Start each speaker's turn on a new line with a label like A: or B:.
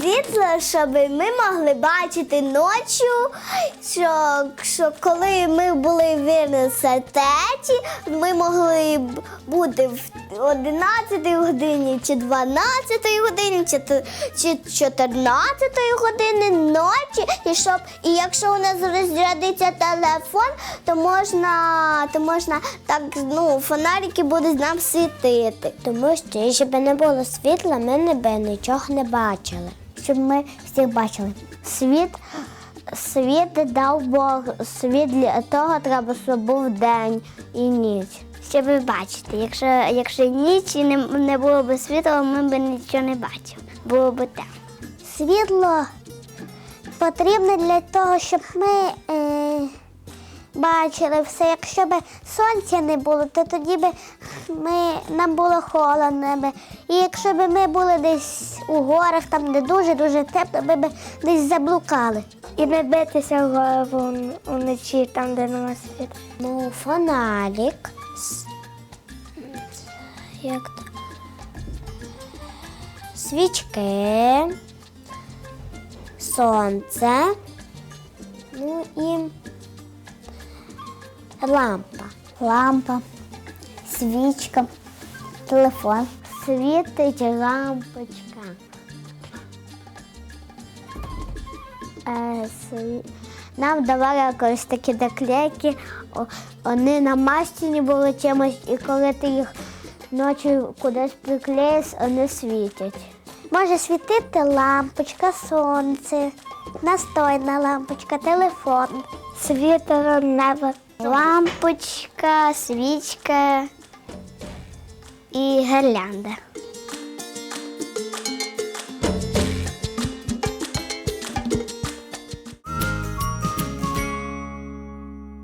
A: світло, щоб ми могли бачити ночі, що, що коли ми були в університеті, ми могли бути в 11 годині, чи 12 годині, чи, т- чи 14 години ночі. І щоб і якщо у нас розрядиться телефон, то можна, то можна так, ну, фонарики будуть нам світити. Тому що, якщо б не було світла, ми не б нічого не бачили. Щоб ми всіх бачили. Світ, світ дав Бог, світ для того треба, щоб був день і ніч. Щоб бачити, якщо, якщо ніч і не, не було б світла, ми б нічого не бачили. Було б те. Світло потрібне для того, щоб ми е, бачили все. Якщо б сонця не було, то тоді б ми, нам було холодно. Би. І якщо б ми були десь у горах, там де дуже-дуже тепло, ми б десь заблукали. І не битися в голову уночі, там, де нема світла. Ну, фонарик. Як то? Свічки сонце, ну і лампа. Лампа, свічка, телефон. Світить лампочка. Е, Нам давали якось такі наклейки, вони намащені були чимось, і коли ти їх ночі кудись приклеїш, вони світять. Може світити лампочка, сонце, настойна лампочка, телефон, світло, небо, лампочка, свічка і гірлянда.